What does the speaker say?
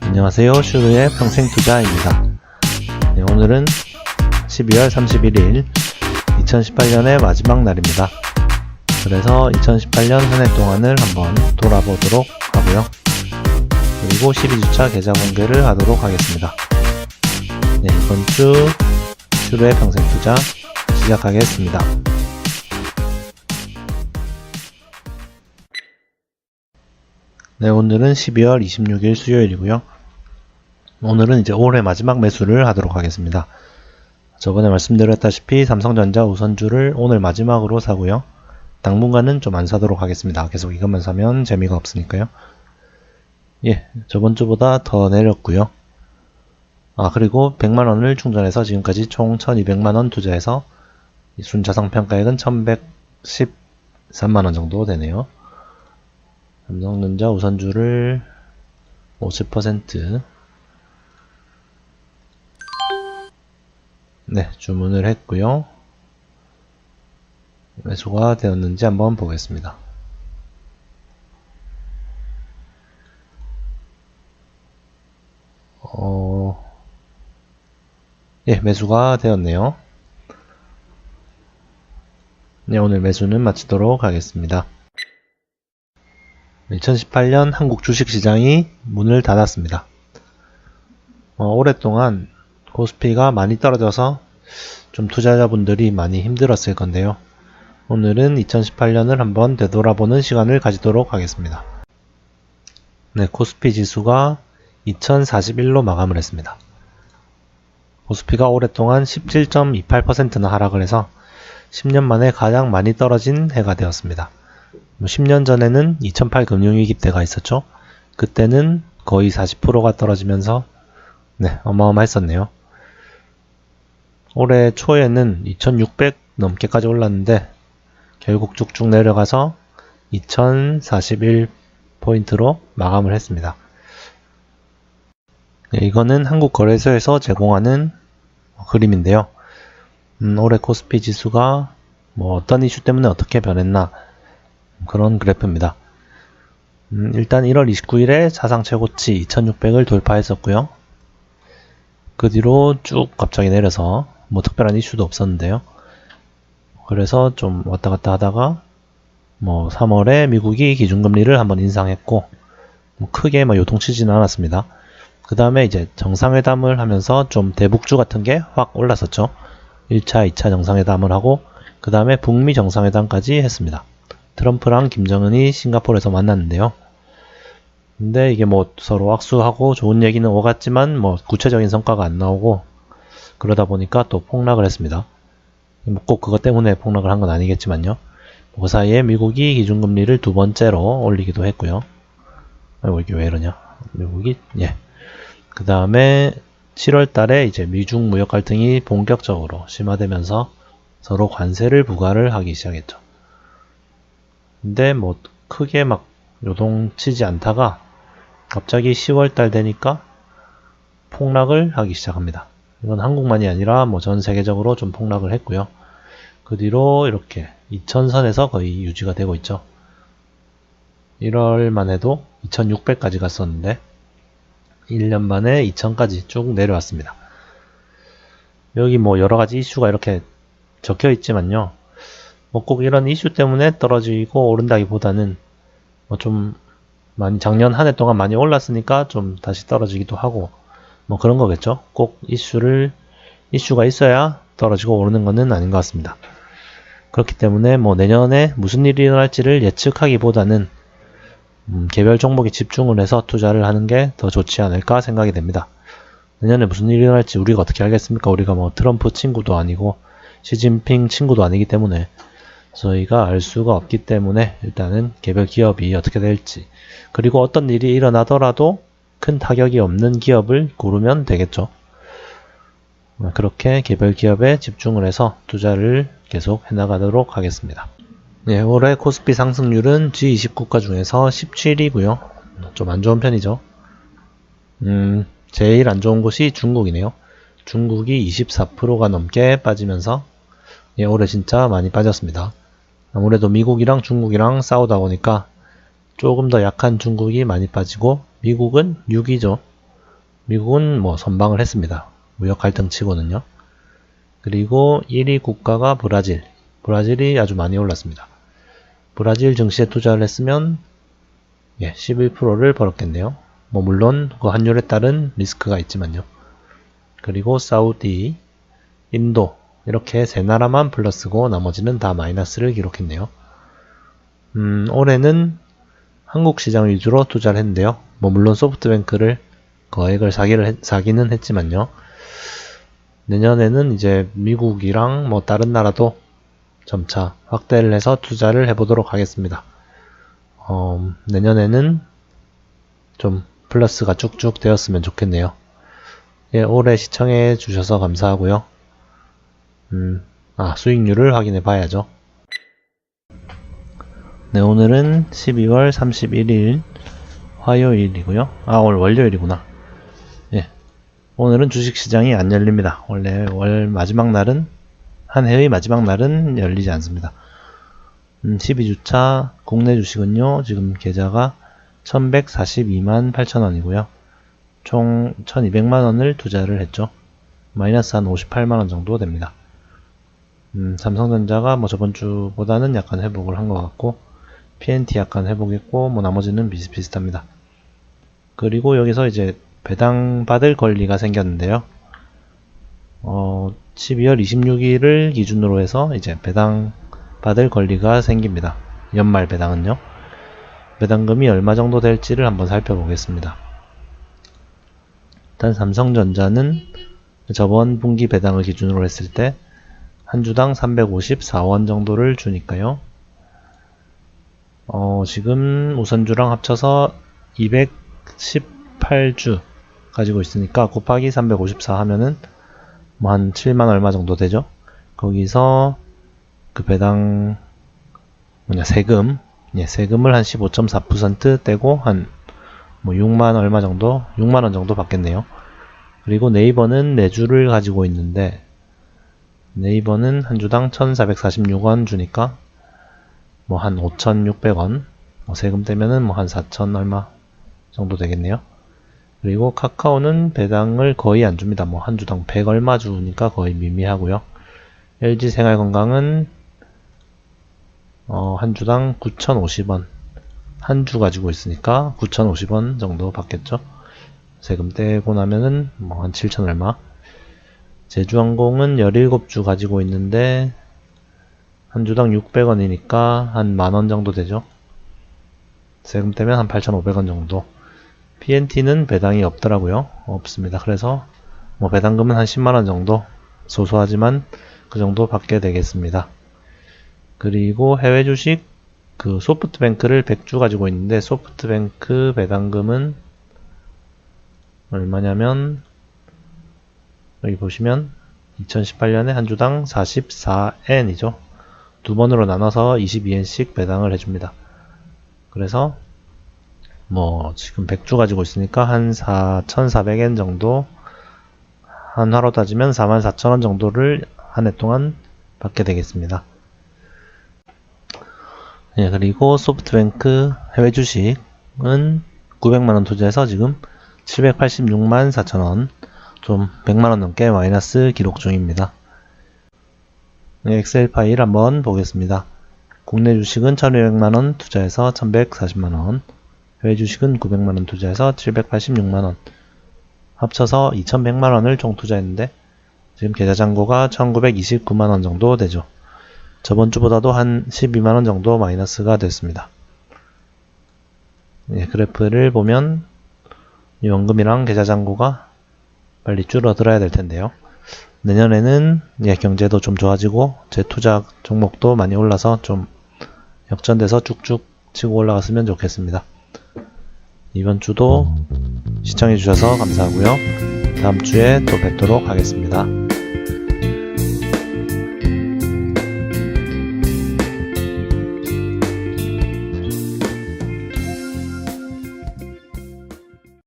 안녕하세요. 슈르의 평생투자입니다. 네, 오늘은 12월 31일 2018년의 마지막 날입니다. 그래서 2018년 한 해 동안을 한번 돌아보도록 하고요. 그리고 12주차 계좌 공개를 하도록 하겠습니다. 네, 이번 주 슈르의 평생투자 시작하겠습니다. 네, 오늘은 12월 26일 수요일이고요. 오늘은 이제 올해 마지막 매수를 하도록 하겠습니다. 저번에 말씀드렸다시피 삼성전자 우선주를 오늘 마지막으로 사고요. 당분간은 좀 안 사도록 하겠습니다. 계속 이것만 사면 재미가 없으니까요. 예, 저번 주보다 더 내렸고요. 아, 그리고 100만원을 충전해서 지금까지 총 1200만원 투자해서 순자산평가액은 1113만원 정도 되네요. 삼성전자 우선주를 50% 네, 주문을 했고요. 매수가 되었는지 한번 보겠습니다. 어, 예, 매수가 되었네요. 네, 오늘 매수는 마치도록 하겠습니다. 2018년 한국 주식시장이 문을 닫았습니다. 어, 오랫동안 코스피가 많이 떨어져서 좀 투자자분들이 많이 힘들었을 건데요. 오늘은 2018년을 한번 되돌아보는 시간을 가지도록 하겠습니다. 네, 코스피 지수가 2041로 마감을 했습니다. 코스피가 오랫동안 17.28%나 하락을 해서 10년 만에 가장 많이 떨어진 해가 되었습니다. 10년 뭐 전에는 2008 금융위기 때가 있었죠. 그때는 거의 40%가 떨어지면서 네, 어마어마했었네요. 올해 초에는 2600 넘게까지 올랐는데 결국 쭉쭉 내려가서 2041 포인트로 마감을 했습니다. 네, 이거는 한국거래소에서 제공하는 그림인데요. 음, 올해 코스피 지수가 뭐 어떤 이슈 때문에 어떻게 변했나 그런 그래프입니다. 음, 일단 1월 29일에 사상 최고치 2600을 돌파했었고요. 그 뒤로 쭉 갑자기 내려서 뭐 특별한 이슈도 없었는데요. 그래서 좀 왔다 갔다 하다가 뭐 3월에 미국이 기준금리를 한번 인상했고 뭐 크게 뭐 요동치지는 않았습니다. 그 다음에 이제 정상회담을 하면서 좀 대북주 같은 게 확 올랐었죠. 1차, 2차 정상회담을 하고 그 다음에 북미 정상회담까지 했습니다. 트럼프랑 김정은이 싱가포르에서 만났는데요. 근데 이게 뭐 서로 악수하고 좋은 얘기는 오갔지만 뭐 구체적인 성과가 안 나오고 그러다 보니까 또 폭락을 했습니다. 뭐 꼭 그것 때문에 폭락을 한 건 아니겠지만요. 그 사이에 미국이 기준금리를 두 번째로 올리기도 했고요. 아이고 이게 왜 이러냐. 미국이 예. 그 다음에 7월 달에 이제 미중 무역 갈등이 본격적으로 심화되면서 서로 관세를 부과를 하기 시작했죠. 근데 뭐 크게 막 요동치지 않다가 갑자기 10월 달 되니까 폭락을 하기 시작합니다. 이건 한국만이 아니라 뭐 전 세계적으로 좀 폭락을 했고요. 그 뒤로 이렇게 2000선에서 거의 유지가 되고 있죠. 1월만 해도 2600까지 갔었는데 1년 만에 2000까지 쭉 내려왔습니다. 여기 뭐 여러가지 이슈가 이렇게 적혀 있지만요. 뭐 꼭 이런 이슈 때문에 떨어지고 오른다기보다는 뭐 좀 많이 작년 한 해 동안 많이 올랐으니까 좀 다시 떨어지기도 하고 뭐 그런 거겠죠. 꼭 이슈를 이슈가 있어야 떨어지고 오르는 것은 아닌 것 같습니다. 그렇기 때문에 뭐 내년에 무슨 일이 일어날지를 예측하기보다는 음, 개별 종목에 집중을 해서 투자를 하는 게 더 좋지 않을까 생각이 됩니다. 내년에 무슨 일이 일어날지 우리가 어떻게 알겠습니까? 우리가 뭐 트럼프 친구도 아니고 시진핑 친구도 아니기 때문에 저희가 알 수가 없기 때문에 일단은 개별 기업이 어떻게 될지 그리고 어떤 일이 일어나더라도 큰 타격이 없는 기업을 고르면 되겠죠. 그렇게 개별 기업에 집중을 해서 투자를 계속 해나가도록 하겠습니다. 네, 올해 코스피 상승률은 G20 국가 중에서 17위고요. 좀 안 좋은 편이죠. 음, 제일 안 좋은 곳이 중국이네요. 중국이 24%가 넘게 빠지면서 예, 올해 진짜 많이 빠졌습니다. 아무래도 미국이랑 중국이랑 싸우다 보니까 조금 더 약한 중국이 많이 빠지고 미국은 6위죠. 미국은 뭐 선방을 했습니다. 무역 갈등 치고는요. 그리고 1위 국가가 브라질. 브라질이 아주 많이 올랐습니다. 브라질 증시에 투자를 했으면 예, 11%를 벌었겠네요. 뭐 물론 그 환율에 따른 리스크가 있지만요. 그리고 사우디, 인도 이렇게 세 나라만 플러스고 나머지는 다 마이너스를 기록했네요. 음, 올해는 한국 시장 위주로 투자를 했는데요. 뭐 물론 소프트뱅크를 거액을 사기를 했- 사기는 했지만요. 내년에는 이제 미국이랑 뭐 다른 나라도 점차 확대를 해서 투자를 해보도록 하겠습니다. 어, 내년에는 좀 플러스가 쭉쭉 되었으면 좋겠네요. 예, 올해 시청해 주셔서 감사하고요. 음, 아, 수익률을 확인해 봐야죠. 네, 오늘은 12월 31일 화요일이고요. 아, 오늘 월요일이구나. 예. 오늘은 주식시장이 안 열립니다. 원래 월 마지막 날은, 한 해의 마지막 날은 열리지 않습니다. 음, 12주차 국내 주식은요, 지금 계좌가 1142만 8천원이고요. 총 1200만원을 투자를 했죠. 마이너스 한 58만원 정도 됩니다. 음, 삼성전자가 뭐 저번 주보다는 약간 회복을 한 것 같고, PNT 약간 회복했고, 뭐 나머지는 비슷비슷합니다. 그리고 여기서 이제 배당 받을 권리가 생겼는데요. 어, 12월 26일을 기준으로 해서 이제 배당 받을 권리가 생깁니다. 연말 배당은요. 배당금이 얼마 정도 될지를 한번 살펴보겠습니다. 일단 삼성전자는 저번 분기 배당을 기준으로 했을 때 한 주당 354원 정도를 주니까요. 어, 지금 우선주랑 합쳐서 218주 가지고 있으니까 곱하기 354 하면은 뭐 한 7만 얼마 정도 되죠. 거기서 그 배당 뭐냐 세금 예, 세금을 한 15.4% 떼고 한 뭐 6만 얼마 정도 6만 원 정도 받겠네요. 그리고 네이버는 4주를 가지고 있는데 네이버는 한 주당 1,446원 주니까 뭐 한 5,600원 뭐 세금 떼면은 뭐 한4,000 얼마 정도 되겠네요. 그리고 카카오는 배당을 거의 안 줍니다. 뭐 한 주당 100 얼마 주니까 거의 미미하고요. LG 생활건강은 어, 한 주당 9,050원 한 주 가지고 있으니까 9,050원 정도 받겠죠. 세금 떼고 나면은 뭐 한7,000 얼마 제주항공은 17주 가지고 있는데 한 주당 600원이니까 한 만원 정도 되죠. 세금 떼면 한 8,500원 정도. PNT는 배당이 없더라고요. 없습니다. 그래서 뭐 배당금은 한 10만원 정도 소소하지만 그 정도 받게 되겠습니다. 그리고 해외 주식 그 소프트뱅크를 100주 가지고 있는데 소프트뱅크 배당금은 얼마냐면 여기 보시면 2018년에 한 주당 44엔이죠. 두 번으로 나눠서 22엔씩 배당을 해줍니다. 그래서 뭐 지금 100주 가지고 있으니까 한 4,400엔 정도 한화로 따지면 44,000원 정도를 한 해 동안 받게 되겠습니다. 예, 그리고 소프트뱅크 해외 주식은 900만원 투자해서 지금 786만 4천원, 좀 100만원 넘게 마이너스 기록 중입니다. 네, 엑셀 파일 한번 보겠습니다. 국내 주식은 1200만원 투자해서 1140만원, 해외 주식은 900만원 투자해서 786만원, 합쳐서 2100만원을 총 투자했는데, 지금 계좌 잔고가 1929만원 정도 되죠. 저번 주보다도 한 12만원 정도 마이너스가 됐습니다. 예, 그래프를 보면 이 원금이랑 계좌 잔고가 빨리 줄어들어야 될 텐데요. 내년에는 예, 경제도 좀 좋아지고 제 투자 종목도 많이 올라서 좀 역전돼서 쭉쭉 치고 올라갔으면 좋겠습니다. 이번 주도 시청해 주셔서 감사하고요. 다음 주에 또 뵙도록 하겠습니다.